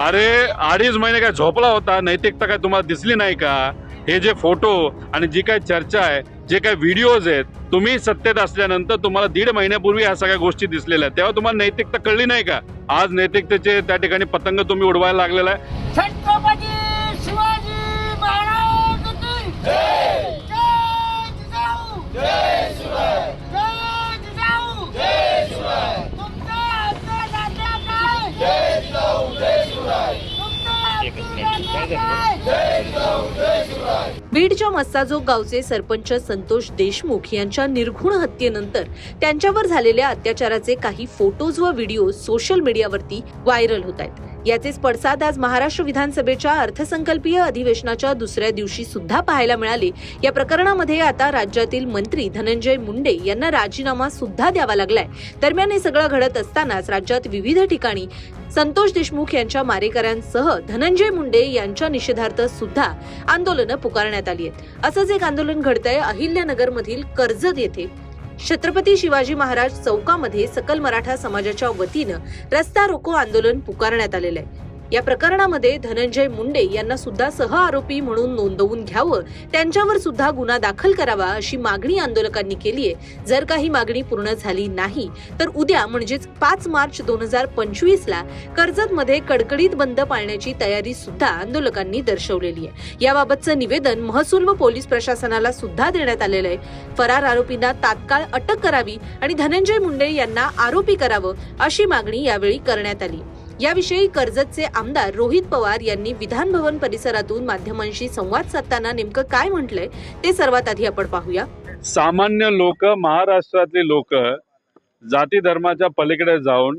अरे अडीच महिने काय झोपला होता? नैतिकता काय तुम्हाला दिसली नाही का? हे जे फोटो आणि जी काय चर्चा आहे जे काय व्हिडिओज आहेत तुम्ही सत्तेत असल्यानंतर तुम्हाला दीड महिन्यापूर्वी ह्या सगळ्या गोष्टी दिसलेल्या तेव्हा तुम्हाला नैतिकता कळली नाही का? आज नैतिकतेचे त्या ठिकाणी पतंग तुम्ही उडवायला लागलेला आहे. बीडच्या मस्साजोग गावचे सरपंच संतोष देशमुख यांच्या निर्घुण हत्येनंतर त्यांच्यावर झालेल्या अत्याचाराचे काही फोटोज व व्हिडिओ सोशल मीडियावरती व्हायरल होत आहेत. याचेच पडसाद आज महाराष्ट्र विधानसभेच्या अर्थसंकल्पीय अधिवेशनाच्या दुसऱ्या दिवशी सुद्धा पाहायला मिळाले. या प्रकरणामध्ये आता राज्यातील मंत्री धनंजय मुंडे यांना राजीनामा सुद्धा द्यावा लागलाय. दरम्यान हे सगळं घडत असतानाच राज्यात विविध ठिकाणी संतोष देशमुख यांच्या मारेकऱ्यांसह धनंजय मुंडे यांच्या निषेधार्थ सुद्धा आंदोलनं पुकारण्यात आली आहेत. असंच एक आंदोलन घडतंय अहिल्यानगर मधील कर्जत येथे. छत्रपती शिवाजी महाराज चौकामध्ये सकल मराठा समाजाच्या वतीनं रस्ता रोको आंदोलन पुकारण्यात आलेलं आहे. या प्रकरणामध्ये धनंजय मुंडे यांना सुद्धा सह आरोपी म्हणून नोंदवून घ्यावं त्यांच्यावर सुद्धा गुन्हा दाखल करावा अशी मागणी आंदोलकांनी केली आहे. जर काही मागणी पूर्ण झाली नाही तर उद्या म्हणजेच पाच मार्च दोन हजार पंचवीस ला कर्जतमध्ये कडकडीत बंद पाळण्याची तयारी सुद्धा आंदोलकांनी दर्शवलेली आहे. याबाबतचं निवेदन महसूल व पोलीस प्रशासनाला सुद्धा देण्यात आलेलं आहे. फरार आरोपींना तात्काळ अटक करावी आणि धनंजय मुंडे यांना आरोपी करावं अशी मागणी यावेळी करण्यात आली. याविषयी कर्जतचे आमदार रोहित पवार यांनी विधान भवन परिसरातून माध्यमांशी संवाद साधताना नेमकं काय म्हटलंय ते सर्वात आधी आपण पाहूया. सामान्य लोक महाराष्ट्रातली लोक जाती धर्माच्या पलीकडे जाऊन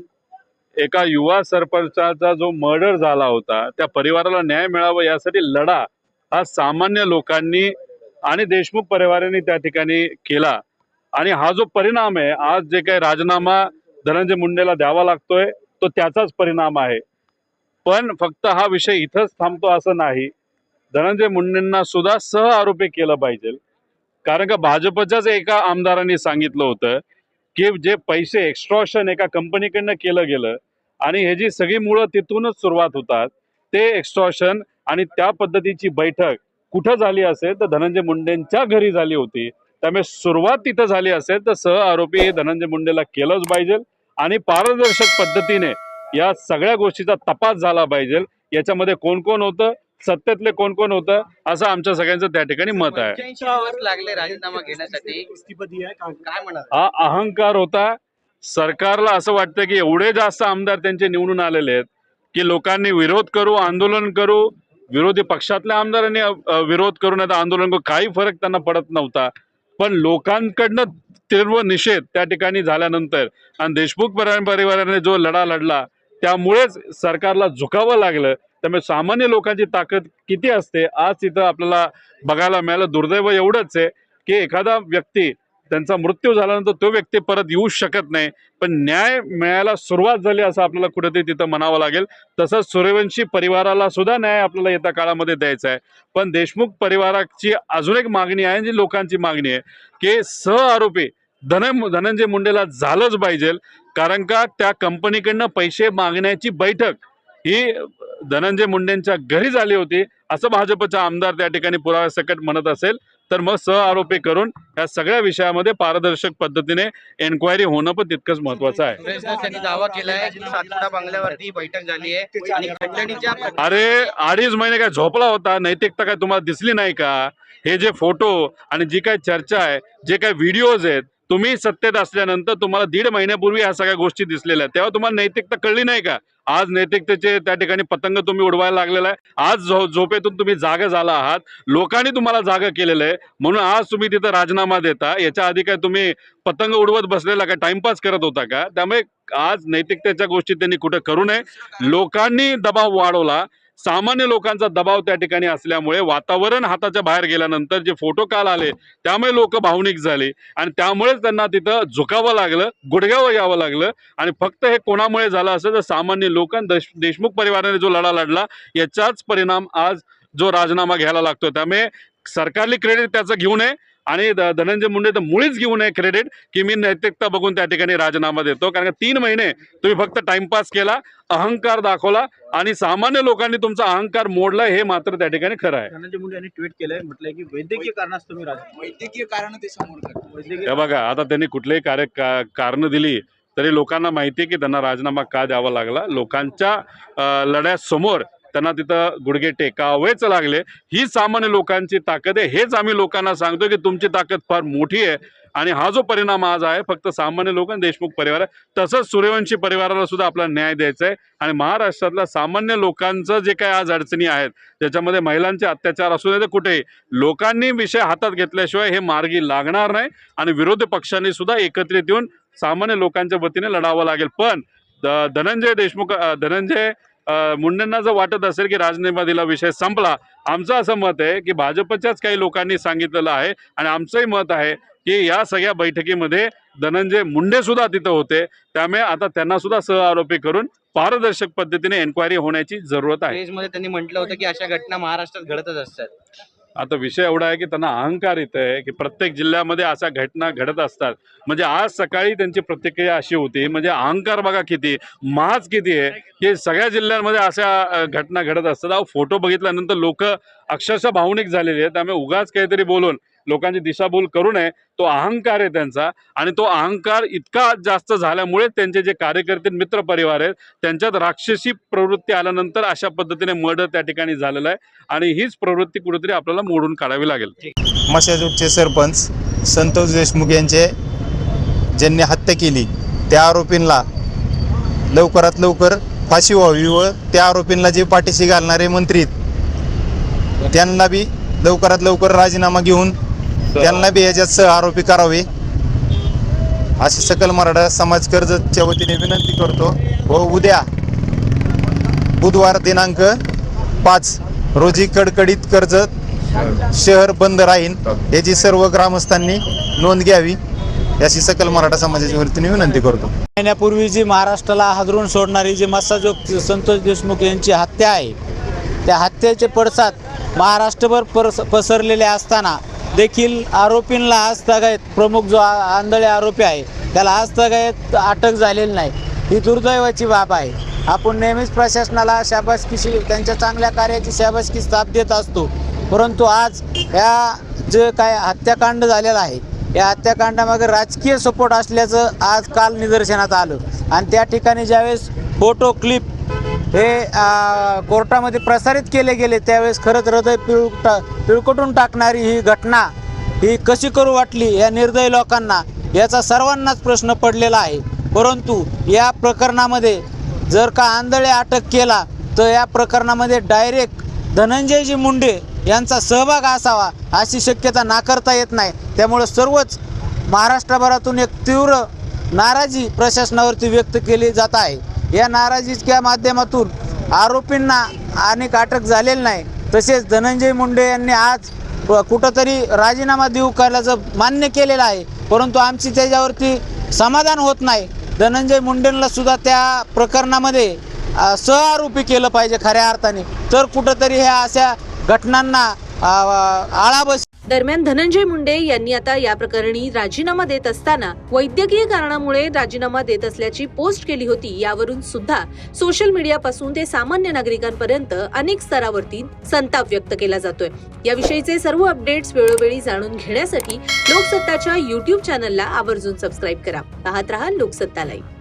एका युवा सरपंचाचा जो मर्डर झाला होता त्या परिवाराला न्याय मिळावा यासाठी लढा हा सामान्य लोकांनी आणि देशमुख परिवाराने त्या ठिकाणी केला. आणि हा जो परिणाम आहे आज जे काही राजीनामा धनंजय मुंडेला द्यावा लागतोय तो त्याचाच परिणाम आहे. पण फक्त हा विषय इथंच थांबतो असं नाही. धनंजय मुंडेंना सुद्धा सह आरोपी केलं पाहिजे. कारण का भाजपच्याच एका आमदारांनी सांगितलं होतं की जे पैसे एक्स्ट्रॉशन एका कंपनीकडनं केलं गेलं आणि हे जी सगळी मुळं तिथूनच सुरुवात होतात ते एक्स्ट्रॉशन आणि त्या पद्धतीची बैठक कुठं झाली असेल तर धनंजय मुंडेंच्या घरी झाली होती. त्यामुळे सुरुवात तिथं झाली असेल तर सह आरोपी हे धनंजय मुंडेला केलंच पाहिजे. आणि पारदर्शक पद्धतीने या सगळ्या गोष्टीचा तपास झाला पाहिजे. याच्यामध्ये कोण कोण होतं? सत्तेतले कोण कोण होतं? असं आमच्या सगळ्यांचं त्या ठिकाणी मत आहे. पंच्याऐंशी दिवस लागले राजीनामा घेण्यासाठी. काय म्हणाल? हा अहंकार होता. सरकारला असं वाटतं की एवढे जास्त आमदार त्यांचे निवडून आलेले आहेत की लोकांनी विरोध करू आंदोलन करू. विरोधी पक्षातल्या आमदारांनी विरोध करू नाही तर आंदोलन करू. काही फरक त्यांना पडत नव्हता. पण लोकांकडनं तीव्र निषेध त्या ठिकाणी झाल्यानंतर आणि देशमुख परिवाराने जो लढा लढला त्यामुळेच सरकारला झुकावं लागलं. त्यामुळे सामान्य लोकांची ताकद किती असते आज तिथं आपल्याला बघायला मिळालं. दुर्दैव एवढंच आहे की एखादा व्यक्ती त्यांचा मृत्यू झाल्यानंतर तो व्यक्ती परत येऊ शकत नाही. पण न्याय मिळायला सुरुवात झाली असं आपल्याला कुठेतरी तिथं म्हणावं लागेल. तसंच सूर्यवंशी परिवाराला सुद्धा न्याय आपल्याला येत्या काळामध्ये द्यायचा आहे. पण देशमुख परिवाराची अजून एक मागणी आहे जी लोकांची मागणी आहे की सह आरोपी धन धनंजय मुंडेला झालंच पाहिजे. कारण का त्या कंपनीकडनं पैसे मागण्याची बैठक ही धनंजय मुंडेंच्या घरी झाली होती. असं भाजपचा आमदार त्या ठिकाणी पुराव्यासकट म्हणत असेल. तर मग सह आरोपी करून या सगळ्या विषयामध्ये पारदर्शक पद्धतीने एन्क्वायरी होणं पण तितकंच महत्वाचं आहे. सुरेश दस यांनी दावा केलाय बंगल्यावरती बैठक झाली आहे. अरे अडीच महिने काय झोपला होता? नैतिकता काय तुम्हाला दिसली नाही का? हे जे फोटो आणि जी काय चर्चा आहे जे काय व्हिडिओज आहेत तुम्ही सत्तेत असल्यानंतर तुम्हाला दीड महिन्यापूर्वी ह्या सगळ्या गोष्टी दिसलेल्या तेव्हा तुम्हाला नैतिकता कळली नाही का? आज नैतिकतेचे त्या ठिकाणी पतंग तुम्ही उडवायला लागलेला आहे. आज झो झोपेतून तुम्ही जागा झाला आहात. लोकांनी तुम्हाला जागा केलेलं आहे. म्हणून आज तुम्ही तिथं राजीनामा देता. याच्या आधी काय तुम्ही पतंग उडवत बसलेला का? टाइमपास करत होता का? त्यामुळे आज नैतिकतेच्या गोष्टी त्यांनी कुठं करू नये. लोकांनी दबाव वाढवला. सामान्य लोकांचा दबाव त्या ठिकाणी असल्यामुळे वातावरण हाताच्या बाहेर गेल्यानंतर जे फोटो काल आले त्यामुळे लोक भावनिक झाले आणि त्यामुळेच त्यांना तिथं झुकावं लागलं गुडघ्यावर यावं लागलं आणि फक्त हे कोणामुळे झालं असं तर सामान्य लोकां देश देशमुख परिवाराने जो लढा लढला याचाच परिणाम आज जो राजीनामा घ्यायला लागतो त्यामुळे सरकारली क्रेडिट त्याचं घेऊ नये. आणि धनंजय मुंडे तर मुळीच घेऊ नये क्रेडिट की मी नैतिकता बघून त्या ठिकाणी राजीनामा देतो. कारण का तीन महिने तुम्ही फक्त टाइमपास केला अहंकार दाखवला आणि सामान्य लोकांनी तुमचा अहंकार मोडला हे मात्र त्या ठिकाणी खरं आहे. धनंजय मुंडे यांनी ट्विट केलंय म्हटलंय की वैद्यकीय कारणास्तव मी राज वैद्यकीय कारण ते समोर बघा आता त्यांनी कुठलेही कार्य कारण दिली तरी लोकांना माहिती आहे की त्यांना राजीनामा का द्यावा लागला? लोकांच्या लढ्यासमोर त्यांना तिथं गुडघे टेकावेच लागले. ही सामान्य लोकांची ताकद आहे. हेच आम्ही लोकांना सांगतो की तुमची ताकद फार मोठी आहे आणि हा जो परिणाम आज आहे फक्त सामान्य लोक देशमुख परिवार आहे. तसंच सूर्यवंशी परिवाराला सुद्धा आपला न्याय द्यायचा आहे आणि महाराष्ट्रातल्या सामान्य लोकांचं जे काय आज अडचणी आहेत त्याच्यामध्ये महिलांचे अत्याचार असू दे तर कुठेही लोकांनी विषय हातात घेतल्याशिवाय हे मार्गी लागणार नाही आणि विरोधी पक्षांनी सुद्धा एकत्रित येऊन सामान्य लोकांच्या वतीने लढावं लागेल. पण द- धनंजय देशमुख धनंजय मुंडेंना जर वाटत असेल की राजीनामा दिला विषय संपला आमचं असं मत आहे की भाजपच्याच काही लोकांनी सांगितलेलं आहे आणि आमचंही मत आहे की या सगळ्या बैठकीमध्ये धनंजय मुंडे सुद्धा तिथं होते. त्यामुळे आता त्यांना सुद्धा सह आरोपी करून पारदर्शक पद्धतीने एन्क्वायरी होण्याची जरूरत आहे. त्यांनी म्हटलं होतं की अशा घटना महाराष्ट्रात घडतच असतात. आता विषय एवढा आहे की त्यांना अहंकार येत आहे की प्रत्येक जिल्ह्यामध्ये अशा घटना घडत असतात. म्हणजे आज सकाळी त्यांची प्रतिक्रिया अशी होती म्हणजे अहंकार बघा किती महाज किती आहे की सगळ्या जिल्ह्यांमध्ये अशा घटना घडत असतात. अहो फोटो बघितल्यानंतर लोक अक्षरशः भावनिक झालेले आहेत. त्यामुळे उगाच काहीतरी बोलून लोकांची दिशाभूल करू नये तो अहंकार आहे त्यांचा. आणि तो अहंकार इतका जास्त झाल्यामुळे त्यांचे जे कार्यकर्ते मित्र परिवार आहेत त्यांच्यात राक्षसी प्रवृत्ती आल्यानंतर अशा पद्धतीने मर्डर त्या ठिकाणी झालेला आहे. आणि हीच प्रवृत्ती कुठेतरी आपल्याला मोडून काढावी लागेल. मशाजूटचे सरपंच संतोष देशमुख यांचे ज्यांनी हत्या केली त्या आरोपींना लवकरात लवकर फाशी व्हावी व त्या आरोपींना जे पाठीशी घालणारे मंत्री त्यांना बी लवकरात लवकर राजीनामा घेऊन त्यांना बी याच्यात सह आरोपी करावे. अशी सकल मराठा समाज कर्जतच्या वतीने विनंती करतो. व उद्या बुधवार दिनांक पाच रोजी कडकडीत कर्जत शहर बंद राहील याची सर्व ग्रामस्थांनी नोंद घ्यावी. याची सकल मराठा समाजाच्या वतीने विनंती करतो. महिन्यापूर्वी जी महाराष्ट्राला हादरून सोडणारी जी मस्साजोग संतोष देशमुख यांची हत्या आहे त्या हत्येचे पडसाद महाराष्ट्रभर परस पसरलेले असताना देखील आरोपींना आज प्रमुख जो आंधळे आरोपी आहे त्याला हस्तगायत अटक झालेली नाही. ही दुर्दैवाची बाब आहे. आपण नेहमीच प्रशासनाला शाबासकीशी त्यांच्या चांगल्या कार्याची शाबासकी स्थाप देत असतो. परंतु आज या जे काय हत्याकांड झालेलं आहे या हत्याकांडामागे राजकीय सपोर्ट असल्याचं आज काल निदर्शनात आलं. आणि त्या ठिकाणी ज्यावेळेस फोटो क्लिप हे कोर्टामध्ये प्रसारित केले गेले त्यावेळेस खरंच हृदय पिळ टा पिळकटून टाकणारी ही घटना ही कशी करू वाटली या निर्दयी लोकांना याचा सर्वांनाच प्रश्न पडलेला आहे. परंतु या प्रकरणामध्ये जर का आंधळे अटक केला तर या प्रकरणामध्ये डायरेक्ट धनंजयजी मुंडे यांचा सहभाग असावा अशी शक्यता नाकारता येत नाही. त्यामुळं सर्वच महाराष्ट्रभरातून एक तीव्र नाराजी प्रशासनावरती व्यक्त केली जात आहे. या नाराजीच्या माध्यमातून आरोपींना अनेक अटक झालेली नाही. तसेच धनंजय मुंडे यांनी आज कुठंतरी राजीनामा देऊ करायचं मान्य केलेलं आहे परंतु आमची त्याच्यावरती समाधान होत नाही. धनंजय मुंडेंना सुद्धा त्या प्रकरणामध्ये सहआरोपी केलं पाहिजे खऱ्या अर्थाने. तर कुठंतरी ह्या अशा घटनांना आळा बस दरम्यान धनंजय मुंडे यांनी आता या प्रकरणी राजीनामा देत असताना वैद्यकीय कारणामुळे राजीनामा देत असल्याची पोस्ट केली होती यावरून सुद्धा सोशल मीडियापासून ते सामान्य नागरिकांपर्यंत अनेक स्तरावरती संताप व्यक्त केला जातोय. याविषयीचे सर्व अपडेट्स वेळोवेळी जाणून घेण्यासाठी लोकसत्ताच्या युट्यूब चॅनलला आवर्जून सबस्क्राईब करा. पाहत रहा लोकसत्ता लाईव्ह